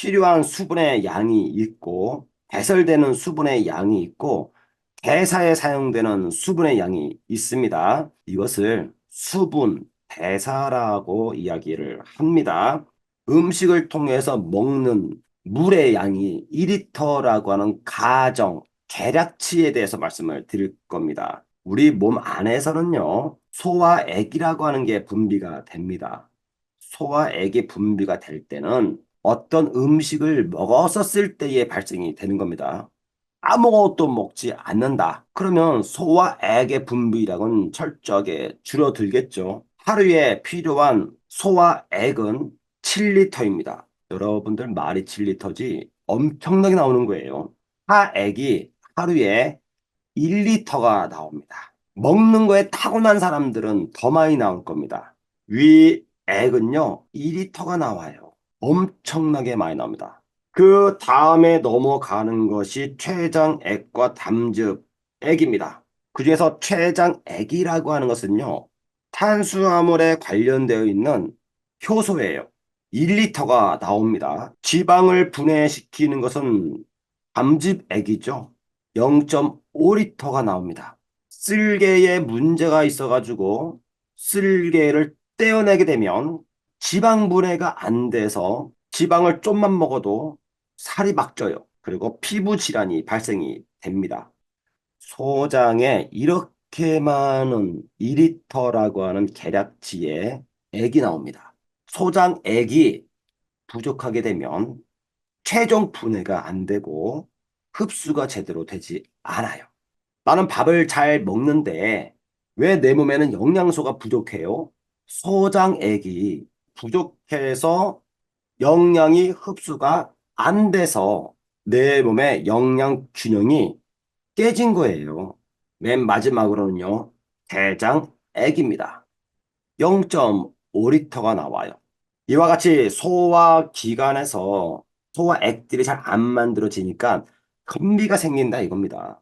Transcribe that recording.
필요한 수분의 양이 있고 배설되는 수분의 양이 있고 대사에 사용되는 수분의 양이 있습니다. 이것을 수분 대사라고 이야기를 합니다. 음식을 통해서 먹는 물의 양이 2리터라고 하는 가정 계량치에 대해서 말씀을 드릴 겁니다. 우리 몸 안에서는요, 소화액이라고 하는 게 분비가 됩니다. 소화액이 분비가 될 때는 어떤 음식을 먹었었을 때에 발생이 되는 겁니다. 아무것도 먹지 않는다. 그러면 소화액의 분비량은 철저하게 줄어들겠죠. 하루에 필요한 소화액은 7리터입니다. 여러분들 말이 7리터지 엄청나게 나오는 거예요. 하액이 하루에 1리터가 나옵니다. 먹는 거에 타고난 사람들은 더 많이 나올 겁니다. 위액은요, 2리터가 나와요. 엄청나게 많이 나옵니다. 그 다음에 넘어가는 것이 췌장액과 담즙액입니다. 그 중에서 췌장액이라고 하는 것은요, 탄수화물에 관련되어 있는 효소예요. 1리터가 나옵니다. 지방을 분해시키는 것은 담즙액이죠. 0.5리터가 나옵니다. 쓸개에 문제가 있어가지고 쓸개를 떼어내게 되면 지방 분해가 안 돼서 지방을 좀만 먹어도 살이 막 쪄요. 그리고 피부 질환이 발생이 됩니다. 소장에 이렇게 많은 2리터라고 하는 계략치에 액이 나옵니다. 소장 액이 부족하게 되면 최종 분해가 안 되고 흡수가 제대로 되지 않아요. 나는 밥을 잘 먹는데 왜 내 몸에는 영양소가 부족해요? 소장액이 부족해서 영양이 흡수가 안 돼서 내 몸의 영양 균형이 깨진 거예요. 맨 마지막으로는요, 대장 액입니다. 0.5리터가 나와요. 이와 같이 소화 기관에서 소화 액들이 잘 안 만들어지니까 금비가 생긴다 이겁니다.